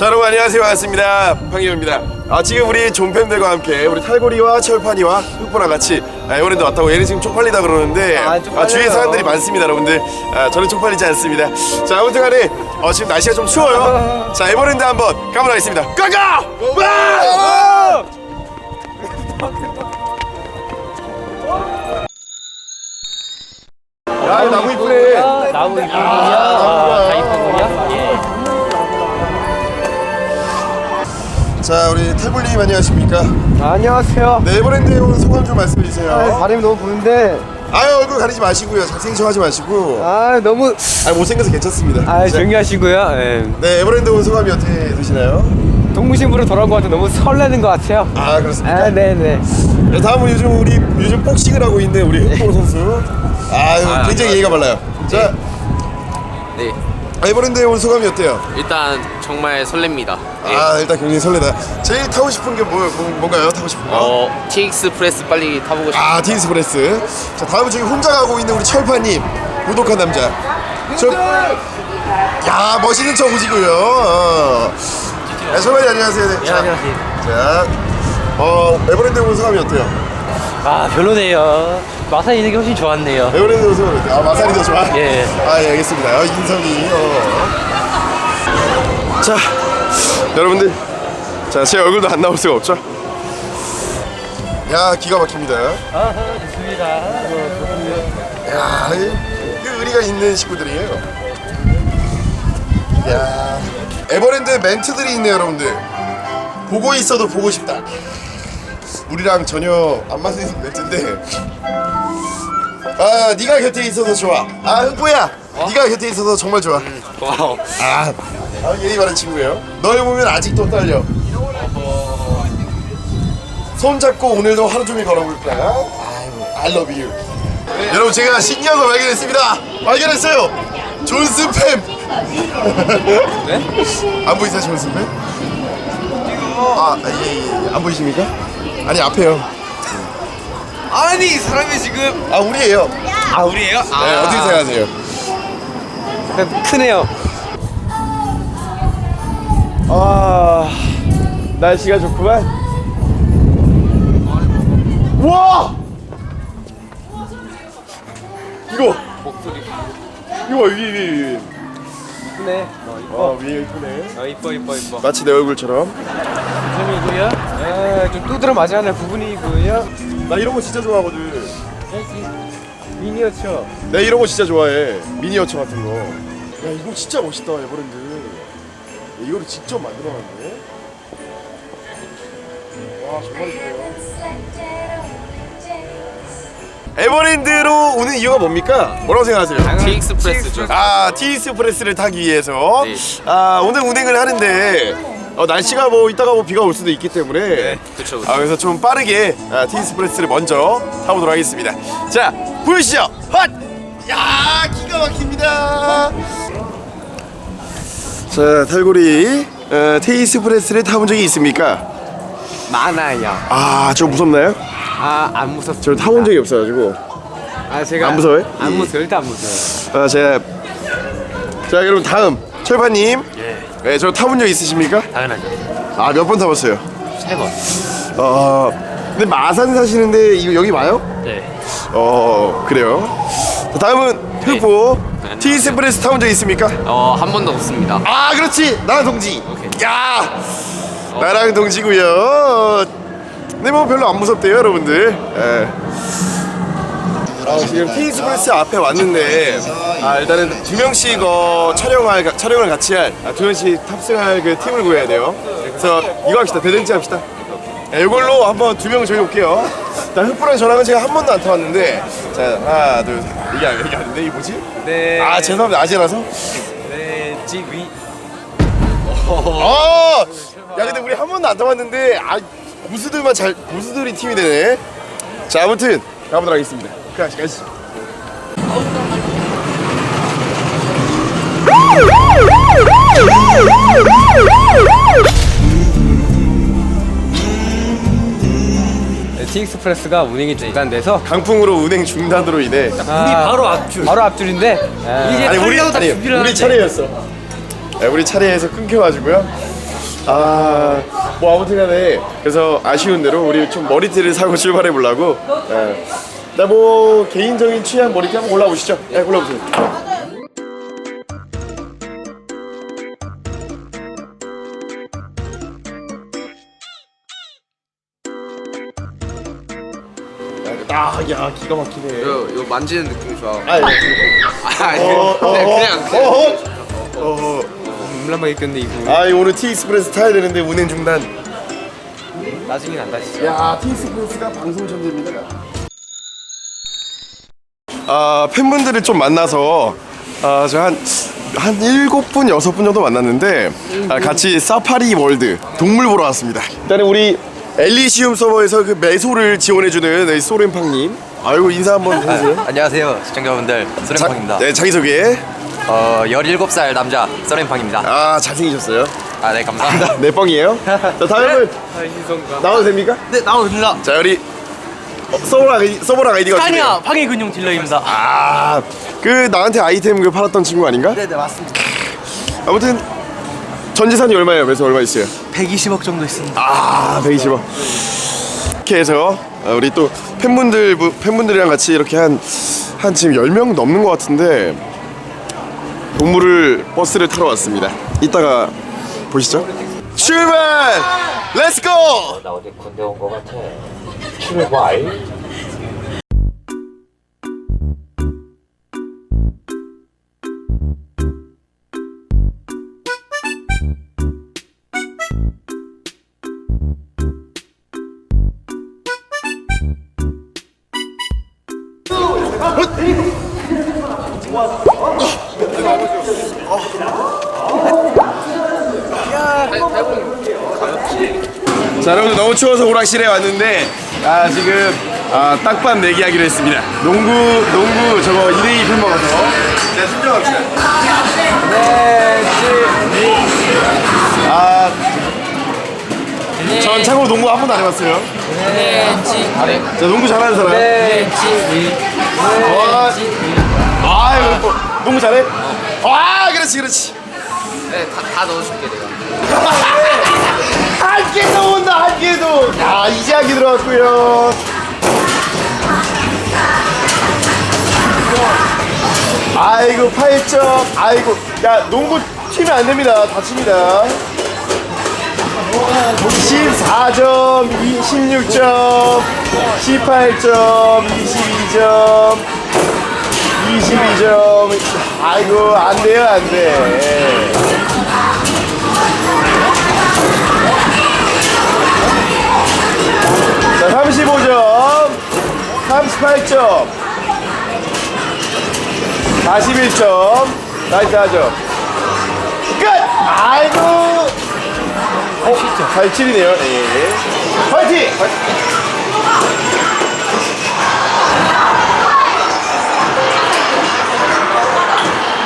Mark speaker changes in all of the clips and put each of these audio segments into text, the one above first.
Speaker 1: 자 여러분 안녕하세요. 반갑습니다. 황희호입니다. 아 지금 우리 존팬들과 함께 우리 탈고리와 철판이와 흑보랑 같이 아, 이번에도 왔다고 얘는 지금 쪽팔리다 그러는데
Speaker 2: 아,
Speaker 1: 아. 주위에 사람들이 많습니다 여러분들. 아, 저는 쪽팔리지 않습니다. 자 아무튼 간에 어, 지금 날씨가 좀 추워요. 자 에버랜드 한번 가보도록 하겠습니다. 가가! 와! 야 나무 이쁘네.
Speaker 2: 나무 이쁘군
Speaker 1: 자 우리 탈골님 안녕하십니까
Speaker 2: 아, 안녕하세요.
Speaker 1: 네 에버랜드에 온 소감 좀 말씀해 주세요
Speaker 2: 아, 바람이 너무 부는데
Speaker 1: 아유 얼굴 가리지 마시고요 잘생긴 척 하지 마시고
Speaker 2: 아 너무
Speaker 1: 아 못생겨서 괜찮습니다
Speaker 2: 아
Speaker 1: 자,
Speaker 2: 중요하시고요. 예.
Speaker 1: 네 에버랜드 온 소감이 어떻게 되시나요?
Speaker 2: 동무신부로 돌아온 것 같아 너무 설레는 것 같아요.
Speaker 1: 아 그렇습니까?
Speaker 2: 아 네네.
Speaker 1: 네, 다음은 요즘 우리 요즘 복싱을 하고 있는 우리 흑보 선수 아유
Speaker 3: 아,
Speaker 1: 굉장히 예의가 발라요 자
Speaker 3: 네,
Speaker 1: 에버랜드에 온 소감이 어때요?
Speaker 3: 일단 정말 설렙니다. 네.
Speaker 1: 아 일단 굉장히 설레다 제일 타고 싶은 게 뭐, 뭐, 뭔가요? 타고 싶은 거?
Speaker 3: 어, TX 프레스 빨리 타보고 싶어요.
Speaker 1: 아 티니스 브레스 자 다음은 저기 혼자 가고 있는 우리 철파님 고독한 남자 철... 야 멋있는 척 오시고요 어. 네, 철파님 안녕하세요 네. 자,
Speaker 2: 안녕하세요.
Speaker 1: 자, 어 에버랜드 온 소감이 어때요?
Speaker 2: 아 별로네요. 마산 있는 게 훨씬 좋았네요.
Speaker 1: 에버랜드 온 소감이 어때요? 아 마산이 더 좋아?
Speaker 2: 예.
Speaker 1: 아예 알겠습니다 어, 인성이 어. 자 여러분들 자 제 얼굴도 안 나올 수가 없죠? 야 기가 막힙니다
Speaker 2: 아 좋습니다.
Speaker 1: 야, 이- 그 의리가 있는 식구들이에요. 야, 에버랜드 멘트들이 있네요, 여러분들. 보고 있어도 보고 싶다. 우리랑 전혀 안 맞는 멘트인데. 아, 네가 곁에 있어서 좋아. 아, 흥보야. 네가 곁에 있어서 정말 좋아.
Speaker 3: 고마워.
Speaker 1: 아, 아 예의 바른 친구예요. 널 보면 아직도 떨려. 손 잡고 오늘도 하루 종일 걸어볼까? 아이고, I love you. 여러분 제가 신기한 걸 발견했습니다. 발견했어요. 존스 팸. 네? 안 보이세요, 존스 팸? 아, 예, 예. 안 보이십니까? 아니 앞에요.
Speaker 3: 아니, 사람이 지금.
Speaker 1: 아 우리예요.
Speaker 3: 아, 우리예요? 아,
Speaker 1: 네, 어떻게 생각하세요?
Speaker 2: 일단 크네요. 아
Speaker 1: 날씨가 좋구만. 와! 이거
Speaker 3: 목소리.
Speaker 1: 이거 봐, 위에 위에 위에.
Speaker 2: 크네.
Speaker 1: 아 위에 이쁘네.
Speaker 2: 아 이뻐 이뻐 이뻐.
Speaker 1: 마치 내 얼굴처럼.
Speaker 2: 점이고요. 아 좀 두드러 맞아야 할 부분이고요.
Speaker 1: 나 이런 거 진짜 좋아하거든.
Speaker 2: 미니어처.
Speaker 1: 나 이런 거 진짜 좋아해. 미니어처 같은 거. 야 이거 진짜 멋있다 에버랜드. 야, 이거를 직접 만들어놨네. 와 정말 이쁘네요. 에버랜드로 오는 이유가 뭡니까? 뭐라고 생각하세요?
Speaker 3: TX 프레스죠.
Speaker 1: 아 티스 프레스를 타기 위해서
Speaker 3: 네.
Speaker 1: 아 오늘 운행을 하는데 어, 날씨가 뭐 이따가 뭐 비가 올 수도 있기 때문에
Speaker 3: 그쵸, 그쵸.
Speaker 1: 아 그래서 좀 빠르게 아, 티스 프레스를 먼저 타보도록 하겠습니다. 자 보여주시죠. 헛! 야 기가 막힙니다. 자 탈고리 어, 테이스 프레스를 타본 적이 있습니까?
Speaker 2: 많아요.
Speaker 1: 아 저 무섭나요?
Speaker 2: 아 안 무섭.
Speaker 1: 저 타본 적이 없어가지고
Speaker 2: 아 제가
Speaker 1: 안 무서워요?
Speaker 2: 안 무서워 일단 안 무서워.
Speaker 1: 아 제가 자 그럼 다음 철파님
Speaker 2: 예.
Speaker 1: 네, 저 타본 적 있으십니까?
Speaker 2: 당연하죠.
Speaker 1: 아 몇 번 타봤어요?
Speaker 2: 세 번.
Speaker 1: 어 근데 마산 사시는데 이거 여기 와요?
Speaker 2: 네.
Speaker 1: 어 그래요. 자, 다음은 흑보
Speaker 3: 네.
Speaker 1: 티스프레스 타본 적 있습니까?
Speaker 3: 어, 한 번도 없습니다.
Speaker 1: 아 그렇지 나랑 동지.
Speaker 3: 오케이.
Speaker 1: 야 나랑 동지고요. 근데 뭐 별로 안 무섭대요 여러분들. 예. 아, 지금 티스프레스 앞에 왔는데 아 일단은 두 명씩 어, 촬영할 가- 촬영을 같이 할두 명씩 탑승할 그 팀을 구해야 돼요. 그래서 이거 합시다 대댄지 합시다. 네, 이걸로 한번 두명 저희 올게요. 일단 흑보랑 저랑은 제가 한 번도 안 타봤는데 자 하나 둘 셋. 이게 안 이게 아닌데 이게 뭐지?
Speaker 2: 네.
Speaker 1: 아 죄송합니다 아재라서.
Speaker 2: 네. 지위.
Speaker 1: 어. 야 근데 우리 한 번도 안 타봤는데 아 고수들만 잘 고수들이 팀이 되네. 자 아무튼 가보도록 하겠습니다. 가시 가시.
Speaker 2: 네, 티익스프레스가 운행이 중단돼서
Speaker 1: 강풍으로 운행 중단으로 인해
Speaker 2: 우리 바로 앞줄. 바로 앞줄인데 이제
Speaker 1: 아니 우리 아니 우리 차례였어. 네, 우리 차례에서 끊겨가지고요. 아, 뭐 아무튼간에 그래서 아쉬운 대로 우리 좀 머리띠를 사고 출발해 보려고. 예. 나뭐 개인적인 취향 머리띠 한번 골라보시죠. 예, 골라보세요. 아, 야, 기가 막히네.
Speaker 3: 이거, 이거 만지는 느낌 좋아.
Speaker 1: 아, 예.
Speaker 3: 아, 아니,
Speaker 1: 어, 어,
Speaker 3: 그냥,
Speaker 1: 어,
Speaker 3: 그냥, 그냥.
Speaker 1: 어, 어, 어.
Speaker 2: 이거
Speaker 1: 아, 이 오늘 티익스프레스 타야 되는데 운행 중단.
Speaker 2: 나중엔 안 다치죠
Speaker 1: 야, 티익스프레스가 방송 천재입니다. 아, 팬분들을 좀 만나서 아, 저한 한 일곱 분 여섯 분 정도 만났는데 아, 같이 사파리 월드 동물 보러 왔습니다. 일단은 우리 엘리시움 서버에서 그 매소를 지원해주는 소렌팡님. 아이고 인사 한번 해주세요.
Speaker 4: 안녕하세요 시청자분들 소렌팡입니다
Speaker 1: 네, 자기 소개.
Speaker 4: 어 17살 남자 소렌팡입니다
Speaker 1: 아, 잘생기셨어요.
Speaker 4: 아 네 감사합니다
Speaker 1: 네, 뻥이에요. 자, 다음은
Speaker 2: 인성가
Speaker 1: 나와도 됩니까?
Speaker 5: 네, 나옵니다.
Speaker 1: 자, 우리 어, 서버랑 아이디, 서버랑 아이디가?
Speaker 5: 파니아 파기 근용 딜러입니다.
Speaker 1: 아, 그 나한테 아이템 그 팔았던 친구 아닌가?
Speaker 5: 네, 네, 맞습니다.
Speaker 1: 아무튼 전 재산이 얼마예요? 그래서 얼마 있어요?
Speaker 5: 120억 정도 있습니다.
Speaker 1: 아, 120원. 이렇게 해서 어, 우리 또 팬분들 팬분들이랑 같이 이렇게 한 한 지금 10명 넘는 것 같은데 동물을 버스를 타러 왔습니다. 이따가 보시죠. 출발! 렛츠고!
Speaker 6: 나 어디 군대 온 거 같아. 출발.
Speaker 1: 추워서 오락실에 왔는데 아 지금 아 딱밥 내기하기로 했습니다. 농구 농구 저거 2대2 편 먹어서. 자 순정합시다. 아전 참고로 농구 한 번도 안 해봤어요. 자 농구 잘하는 사람. 와, 아 이거 뭐, 농구 잘해? 아 그렇지 그렇지
Speaker 3: 네, 다, 다 넣어줄게, 내가.
Speaker 1: 한 개도 온다 한 개도 야 이제 하기 들어갔고요. 아이고 8점. 아이고 야 농구 튀면 안 됩니다. 다칩니다. 14점 16점 18점 22점 22점 아이고 안 돼요 안 돼 자, 35점, 38점, 41점, 나이스 하죠. 끝! 아이고! 어, 87이네요. 예. 파이팅!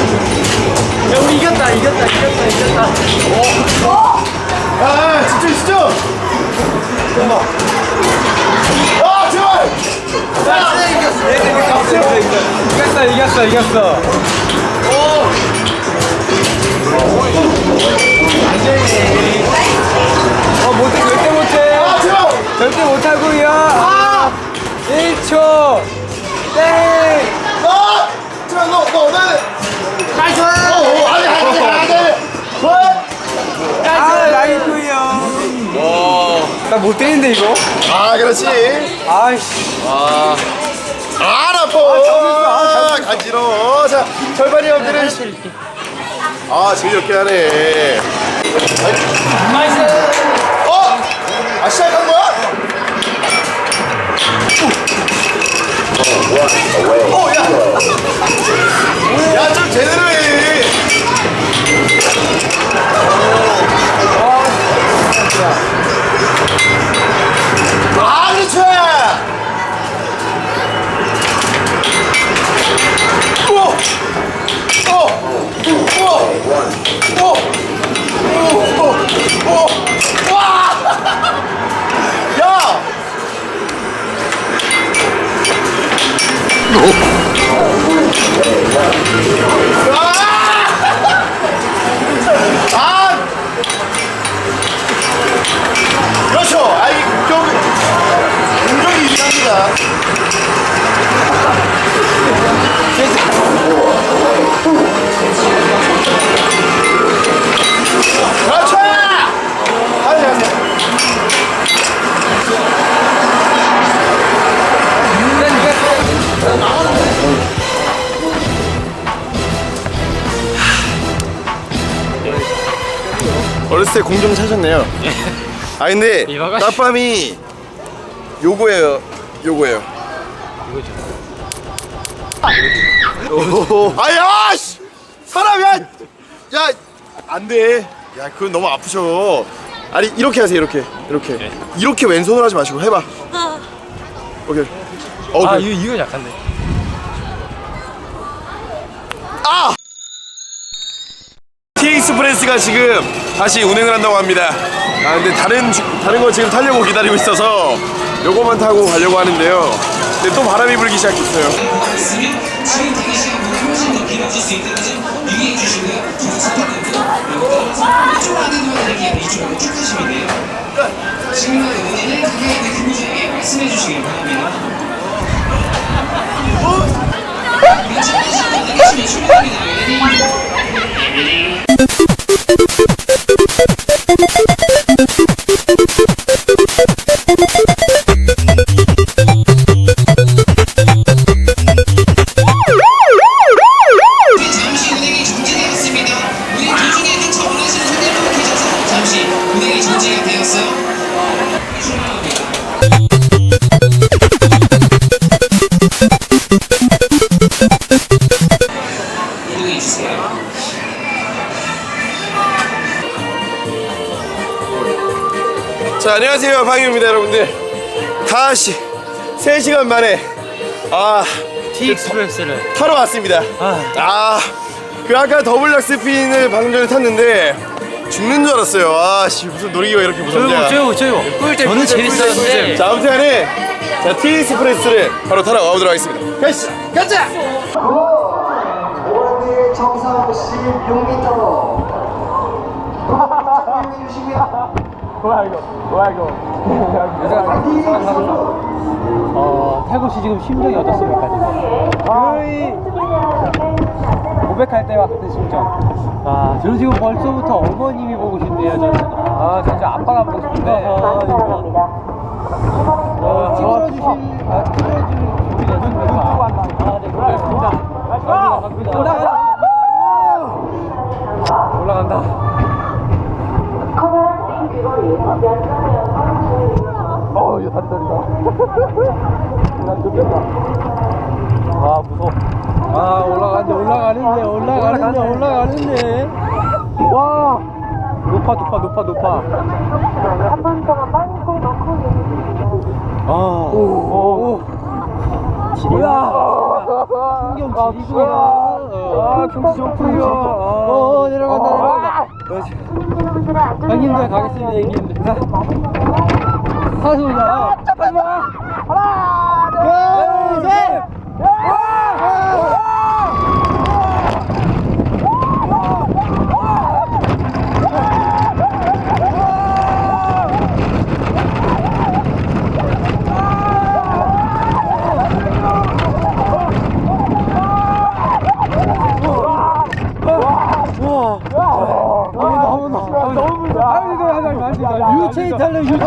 Speaker 1: 야
Speaker 2: 우리 이겼다 이겼다 이겼다 이겼다.
Speaker 1: 아, 집중, 집중! 아, 제발!
Speaker 2: 이겼어. 이겼어 이겼어 어. 못해 절대 못해.
Speaker 1: 아, 제발!
Speaker 2: 절대 못하고요. 아! 1초. 땡.
Speaker 1: 아! 제발, 너, 너,
Speaker 2: 못 때리는데 이거?
Speaker 1: 아, 그렇지.
Speaker 2: 아이씨.
Speaker 1: 아, 아파. 아, 간지러워. 자, 절반이 형들은. 아, 재미없게 하네. 나이스. 어? 아, 시작한 거야? 어, 야. 야, 좀 제대로 해. 때 공좀 차셨네요. 아 근데 따밤이 요거예요. 요거예요. 이거죠. 아야 씨! 사람 야! 야! 안 돼. 야, 그건 너무 아프셔. 아니, 이렇게 하세요. 이렇게. 이렇게. 이렇게 왼손으로 하지 마시고 해 봐. 오케이. 어,
Speaker 2: 아
Speaker 1: 그래.
Speaker 2: 이거 이거 약한데.
Speaker 1: 아! 티익스프레스가 지금 다시 운행을 한다고 합니다. 아 근데 다른 주- 다른 거 지금 타려고 기다리고 있어서 요거만 타고 가려고 하는데요. 근데 또 바람이 불기 시작했어요.
Speaker 7: 잠시
Speaker 1: Thank you. 3시간 만에 아
Speaker 2: T 익스프레스를.
Speaker 1: 타러 왔습니다. 아, 그 아까 더블락 스핀을 방금 전에 탔는데 죽는 줄 알았어요. 아, 씨 무슨 놀이기가 이렇게 무섭냐.
Speaker 2: 쪼이고 쪼이고. 꿀잼. 저는 재밌었는데.
Speaker 1: 자, 아무튼 간에 자 티익스프레스를 바로 타러 가보도록 하겠습니다. 가시, 가자.
Speaker 8: 정상 16m.
Speaker 2: 어 태국 씨 지금 심정이 어떻습니까 지금? 거의 고백할 때와 같은 심정. 아 저는 지금 벌써부터 어머님이 보고 싶네요 저는. 아 진짜 아빠가 보고 싶은데. 아 이거. 어, 찍어주신 아 찍어주신 준비가 있습니까? 아네 고맙습니다. 갑니다 갑니다. 올라간다. 올라간다. 어, 이거 단떨이다. 아, 무서워. 아, 올라가는데, 올라가는데, 올라가는데, 올라가는데. 와! 높아, 높아, 높아, 높아. 한번 동안 빵꾸 넣고 아, 오, 오. 뭐야? 풍경 지리고야. 아, 경치 좋고요. 어, 내려간다, 내려간다. 형님들 가겠습니다, 형님들. 마지막 하나 둘셋 너무 너무 너무 무서워. 유체인 탈래 유체.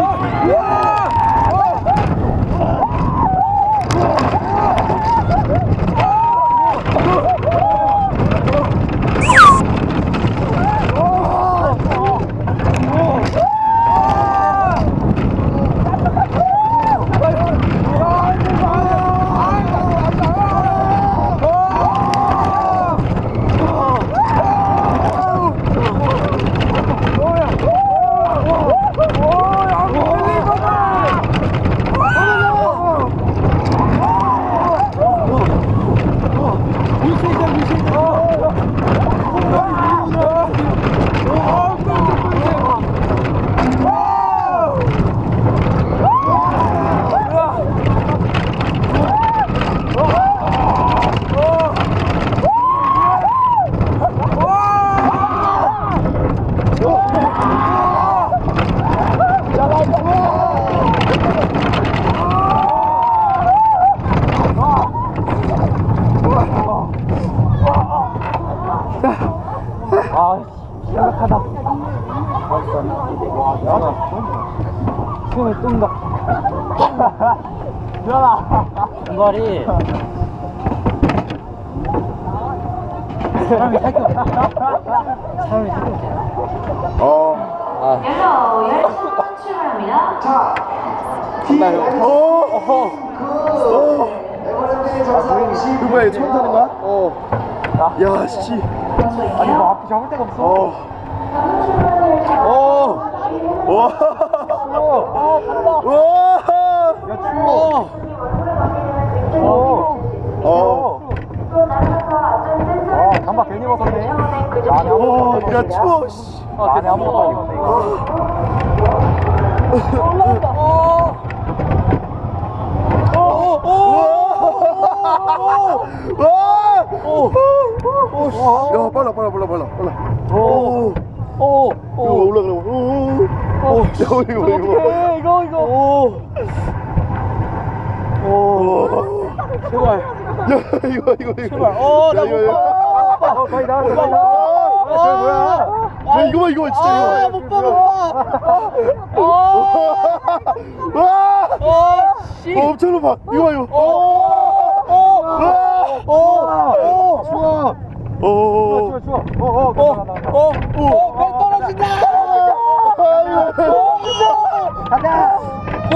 Speaker 2: 심각하다. 숨이 뚱다. 일어나. 사람이 살게 없어. 사람이 살게 없어.
Speaker 1: 어.
Speaker 9: 열로 열차로 출발합니다.
Speaker 8: 자,
Speaker 1: 그거에 처음 타는 거야? 어. 야, 씨.
Speaker 2: 아니 뭐 앞에 잡을 데가 없어.
Speaker 1: 어. 어. 와.
Speaker 2: 어, 간다.
Speaker 1: 와.
Speaker 2: 야 추워. 어.
Speaker 1: 어.
Speaker 2: 아, 잠바 괜히 벗었네. 안에
Speaker 1: 어,
Speaker 2: 아무것도
Speaker 1: 야, 추워. 씨.
Speaker 2: 아, 안에 아무것도 안 입었네, 이거. 올라온다.
Speaker 1: 와! 오! 야, 빨라, 빨라, 빨라, 빨라, 빨라. 오!
Speaker 2: 오,
Speaker 1: 이거
Speaker 2: 오.
Speaker 1: 올라가라. 오! 오! 야, 이거, 이거, 이거.
Speaker 2: 어떡해, 이거, 이거. 오.
Speaker 1: 오!
Speaker 2: 제발.
Speaker 1: 야, 이거, 이거, 이거.
Speaker 2: 제발. 어, 나
Speaker 1: 야,
Speaker 2: 못
Speaker 1: 이거,
Speaker 2: 봐. 어, 거의 나왔어, 거의 나왔어.
Speaker 1: 아, 저 뭐야? 야, 이거 봐, 이거 봐, 진짜
Speaker 2: 아,
Speaker 1: 이거.
Speaker 2: 못 봐, 못 봐. 어,
Speaker 1: 와!
Speaker 2: 어, 씨.
Speaker 1: 어, 엄청 높아. 이거 봐, 이거.
Speaker 2: 어, 어,
Speaker 1: 와!
Speaker 2: 어, 어, 추워.
Speaker 1: 오!
Speaker 2: 추워, 추워. 어, 어, 어, 어, 어, 어, 떨어진다. 어, 가자. 오,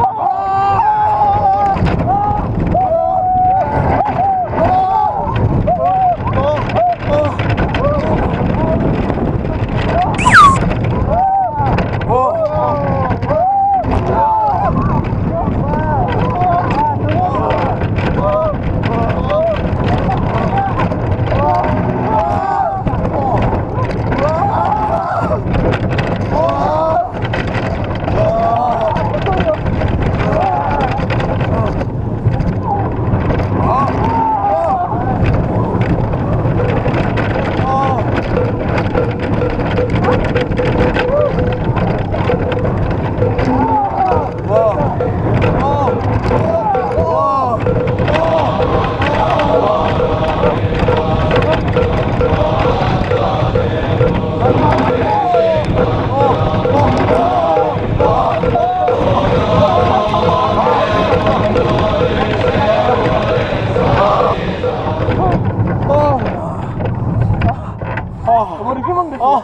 Speaker 2: 머리 휘멍 됐어.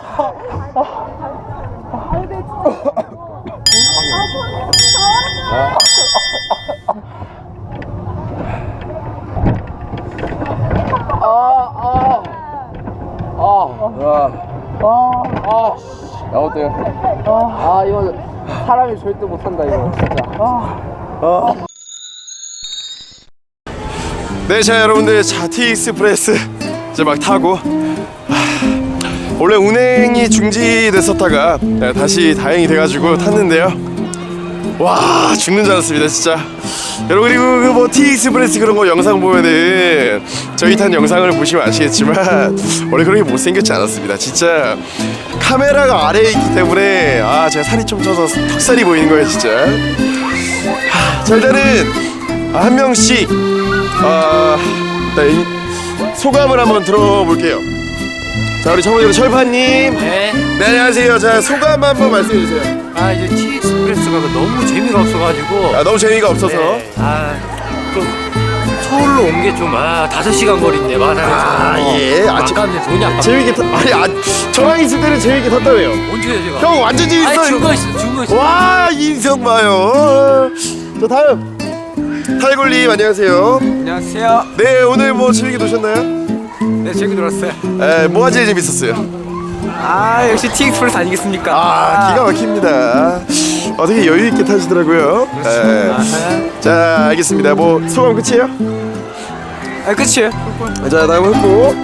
Speaker 3: 야 어때요? 아 이거 사람이 절대 못한다 이거 진짜.
Speaker 1: 네, 자 여러분들 자 티익스프레스 이제 막 타고 아, 원래 운행이 중지됐었다가 네, 다시 다행이 돼가지고 탔는데요. 와 죽는 줄 알았습니다 진짜. 여러분 그리고 그 뭐 티익스프레스 그런 거 영상 보면은 저희 탄 영상을 보시면 아시겠지만 원래 그렇게 못생겼지 않았습니다. 진짜 카메라가 아래에 있기 때문에 아 제가 살이 좀 쪄서 턱살이 보이는 거예요 진짜. 하, 자 일단은 아, 한 명씩 아, 일단 이- 소감을 한번 들어볼게요. 자, 우리 첫 번째로 철파님.
Speaker 5: 네.
Speaker 1: 네, 안녕하세요. 자, 소감 한번 말씀해 주세요.
Speaker 5: 아 이제 티익스프레스가 너무 재미가 없어가지고.
Speaker 1: 아, 너무 재미가 없어서.
Speaker 5: 네. 아좀 서울로 온 게 좀아 다섯 시간 거리인데 만화에서.
Speaker 1: 아, 예. 아, 재-
Speaker 5: 아깝네 돈이 아깝네.
Speaker 1: 재밌게 탔, 아니, 아, 저랑 있을 때는 재밌게 탔다며요.
Speaker 5: 언제요 제가?
Speaker 1: 형, 완전 재밌어요.
Speaker 5: 아니 준거 있어 준거 있어.
Speaker 1: 와, 인성 봐요. 자, 다음. 탈골님, 안녕하세요.
Speaker 3: 안녕하세요.
Speaker 1: 네, 오늘 뭐 재밌게 노셨나요?
Speaker 3: 네 재밌게 놀았어요.
Speaker 1: 에, 뭐가 제일 재밌었어요?
Speaker 3: 아 역시 티익스프레스 아니겠습니까?
Speaker 1: 아, 기가 막힙니다. 어, 되게 여유 있게 타시더라고요. 예. 자, 알겠습니다. 뭐 소감 끝이에요?
Speaker 3: 아 끝이에요.
Speaker 1: 자, 다음 흑보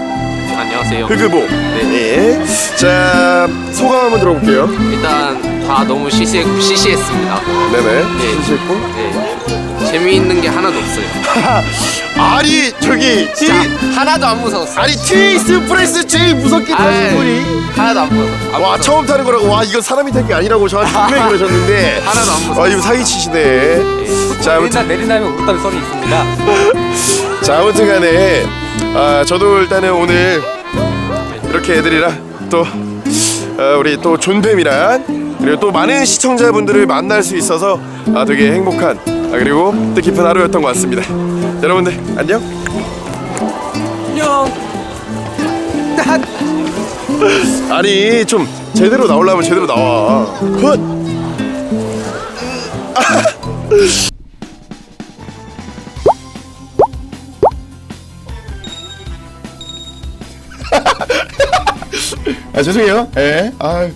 Speaker 5: 안녕하세요.
Speaker 1: 흑보. 네. 자, 일단 소감 한번 들어볼게요.
Speaker 3: 일단 다 너무 시시해, 시시했습니다.
Speaker 1: 네네.
Speaker 3: 네.
Speaker 1: 시시했고.
Speaker 3: 네. 재미있는 게 하나도 없어요.
Speaker 1: 아니 저기 티
Speaker 3: 진짜 하나도 안 무서웠어.
Speaker 1: 아니 티스 프레스 제일 무섭게 타신 분이
Speaker 3: 하나도 안 무서워. 안
Speaker 1: 와
Speaker 3: 무서워.
Speaker 1: 처음 타는 거라고 와 이건 사람이 탄 게 아니라고 저한테 분명히 그러셨는데
Speaker 3: 하나도 안 무서워.
Speaker 1: 아 이거 사기 치시네 자 아무튼
Speaker 5: 내린 다음에 우리 다음에 썰이 있습니다.
Speaker 1: 자 아무튼간에 아 저도 일단은 오늘 이렇게 애들이랑 또 어, 우리 또 존팸이랑 그리고 또 많은 시청자분들을 만날 수 있어서 아 되게 행복한 아, 그리고 뜻깊은 하루였던 것 같습니다. 여러분들 안녕. 아니 좀 제대로 나오려면 제대로 나와. 헛 아 죄송해요. 예. 아